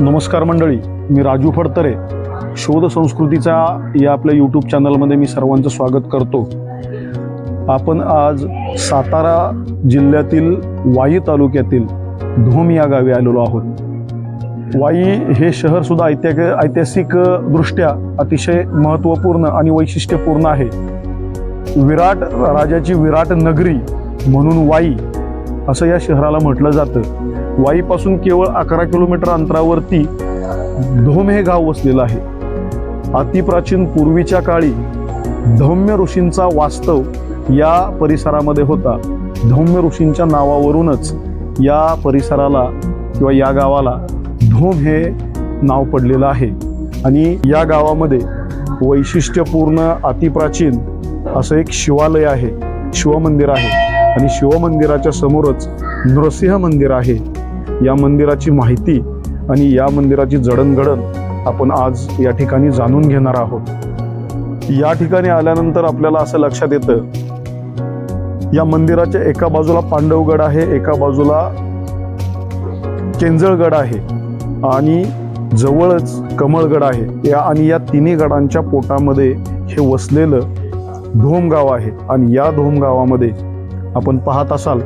नमस्कार मंडळी मी राजू फडतरे. शोध संस्कृतीचा या आपल्या यूट्यूब चॅनलमध्ये मी सर्वांचं स्वागत करतो. आपण आज सातारा जिल्ह्यातील वाई तालुक्यातील धोम या गावी आलेलो आहोत. वाई हे शहरसुद्धा ऐतिहासिक ऐतिहासिकदृष्ट्या अतिशय महत्त्वपूर्ण आणि वैशिष्ट्यपूर्ण आहे. विराट राजाची विराट नगरी म्हणून वाई असं या शहराला म्हटलं जातं. वाईपासून केवळ अकरा किलोमीटर अंतरावरती धोम हे गाव वसलेलं आहे. अतिप्राचीन पूर्वीच्या काळी धौम्य ऋषींचा वास्तव या परिसरामध्ये होता. धौम्य ऋषींच्या नावावरूनच या परिसराला किंवा या गावाला धोम हे नाव पडलेलं आहे. आणि या गावामध्ये वैशिष्ट्यपूर्ण अतिप्राचीन असं एक शिवालय आहे. शिवमंदिर आहे. आणि शिवमंदिराच्या समोरच नृसिंह मंदिर आहे. या मंदिराची माहिती आणि या मंदिराची जडणघडण आपण आज या ठिकाणी जाणून घेणार आहोत. या ठिकाणी आल्यानंतर आपल्याला असं लक्षात येतं या मंदिराच्या एका बाजूला पांडवगड आहे एका बाजूला केंजळगड आहे आणि जवळच कमळगड आहे. या आणि या तिन्ही गडांच्या पोटामध्ये हे वसलेलं धोमगाव आहे आणि या धोमगावामध्ये आपण पाहत असाल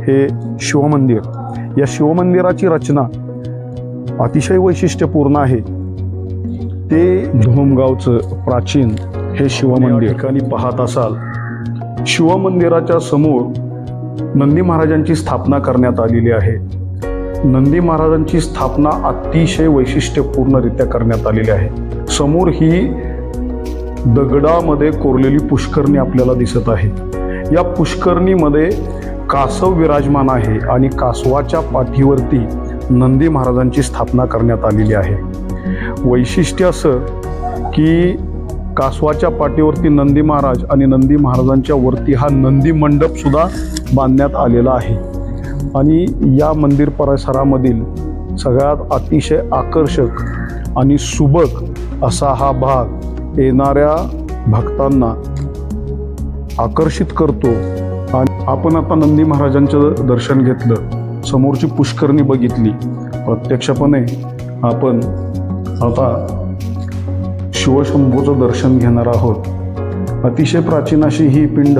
हे शिवमंदिर. या शिवमंदिराची रचना अतिशय वैशिष्ट्यपूर्ण आहे. ते धोमगावचं प्राचीन हे शिवमंदिर. ठिकाणी पाहत असाल शिवमंदिराच्या समोर नंदी महाराजांची स्थापना करण्यात आलेली आहे. नंदी महाराजांची स्थापना अतिशय वैशिष्ट्यपूर्णरित्या करण्यात आलेली आहे. समोर ही दगडामध्ये कोरलेली पुष्करणी आपल्याला दिसत आहे. या पुष्करणीमध्ये कासव विराजमान आहे आणि कासवाच्या पाठीवरती नंदी महाराजांची स्थापना करण्यात आलेली आहे. वैशिष्ट्य असं की कासवाच्या पाठीवरती नंदी महाराज आणि नंदी महाराजांच्या वरती हा नंदी मंडपसुद्धा बांधण्यात आलेला आहे. आणि या मंदिर परिसरामधील सगळ्यात अतिशय आकर्षक आणि सुबक असा हा भाग येणाऱ्या भक्तांना आकर्षित करतो. आणि आपण आता नंदी महाराजांचं दर्शन घेतलं. समोरची पुष्करणी बघितली. प्रत्यक्षपणे आपण आता शिवशंभूचं दर्शन घेणार आहोत. अतिशय प्राचीन अशी ही पिंड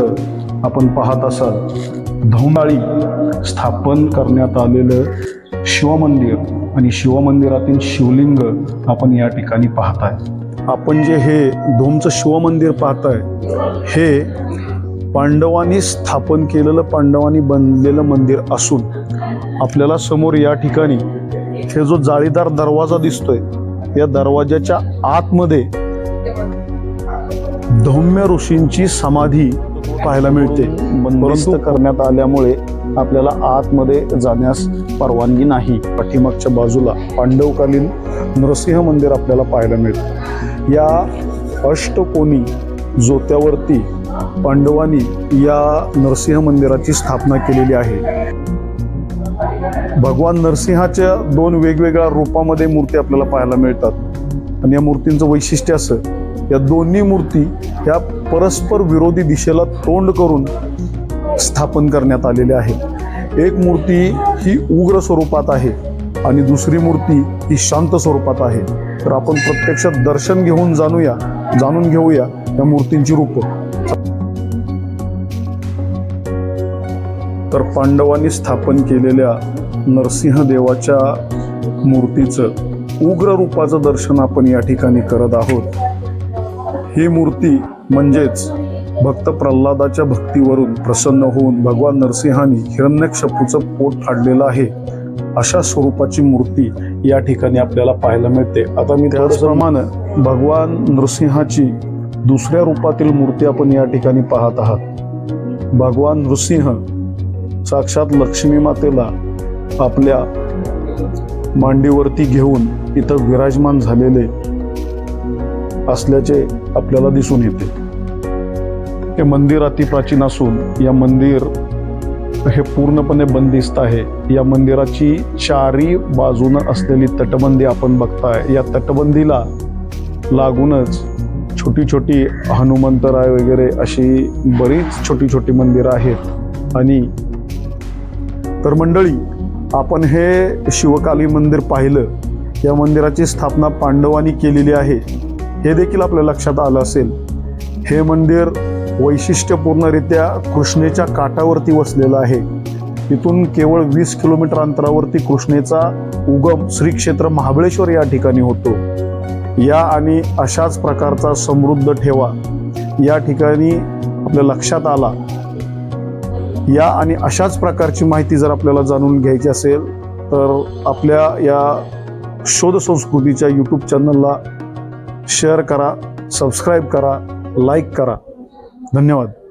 आपण पाहत असाल. धौंडाळी स्थापन करण्यात आलेलं शिवमंदिर आणि शिवमंदिरातील शिवलिंग आपण या ठिकाणी पाहत आहे. आपण जे हे धोमचं शिवमंदिर पाहताय हे पांडवांनी स्थापन केलेलं पांडवांनी बनलेलं मंदिर असून आपल्याला समोर या ठिकाणी हे जो जाळीदार दरवाजा दिसतोय या दरवाजाच्या आतमध्ये धौम्य ऋषींची समाधी पाहायला मिळते. परंतु करण्यात आल्यामुळे आपल्याला आतमध्ये जाण्यास परवानगी नाही. पाठीमागच्या बाजूला पांडवकालीन नरसिंह मंदिर आपल्याला पाहायला मिळतं. या अष्टकोनी जोत्यावरती पांडवांनी या नरसिंह मंदिराची स्थापना केलेली आहे. भगवान नरसिंहाच्या दोन वेगवेगळ्या रूपामध्ये मूर्ती आपल्याला पाहायला मिळतात. आणि या मूर्तींचं वैशिष्ट्य असं या दोन्ही मूर्ती ह्या परस्पर विरोधी दिशेला तोंड करून स्थापन करण्यात आलेले आहे. एक मूर्ती ही उग्र स्वरूपात आहे आणि दुसरी मूर्ती ही शांत स्वरूपात आहे. तर आपण प्रत्यक्षात दर्शन घेऊन जाणूया जाणून घेऊया या मूर्तींची रूपं. तर पांडवांनी स्थापन केलेल्या नरसिंहदेवाच्या मूर्तीचं उग्र रूपाचं दर्शन आपण या ठिकाणी करत आहोत. ही मूर्ती म्हणजेच भक्त प्रल्हादाच्या भक्तीवरून प्रसन्न होऊन भगवान नरसिंहानी हिरण्यकशपूचं पोट फाडलेलं आहे अशा स्वरूपाची मूर्ती या ठिकाणी आपल्याला पाहायला मिळते. आता मी त्याचप्रमाणे भगवान नृसिंहाची दुसऱ्या रूपातील मूर्ती आपण या ठिकाणी पाहत आहात. भगवान नृसिंह साक्षात लक्ष्मी मातेला आपल्या मांडीवरती घेऊन इथं विराजमान झालेले असल्याचे आपल्याला दिसून येते. हे मंदिर अतिप्राचीन असून या मंदिर हे पूर्णपणे बंदिस्त आहे. या मंदिराची चारी बाजूनं असलेली तटबंदी आपण बघताय. या तटबंदीला लागूनच छोटी छोटी हनुमंतराय वगैरे अशी बरीच छोटी छोटी मंदिरं आहेत. आणि तर मंडळी आपण हे शिवकाली मंदिर पाहिलं. या मंदिराची स्थापना पांडवांनी केलेली आहे. हे देखील आपल्या लक्षात आलं असेल. हे मंदिर वैशिष्ट्यपूर्णरित्या कृष्णेच्या काठावरती वसलेलं आहे. तिथून केवळ वीस किलोमीटर अंतरावरती कृष्णेचा उगम श्री क्षेत्र महाबळेश्वर या ठिकाणी होतो. या आणि अशाच प्रकारचा समृद्ध ठेवा या ठिकाणी आपल्या लक्षात आला. या आणि अशाच प्रकारची माहिती जर आपल्याला जाणून घ्यायची असेल तर आपल्या या शोध संस्कृतीच्या यूट्यूब चॅनलला शेअर करा सबस्क्राईब करा लाईक करा. धन्यवाद.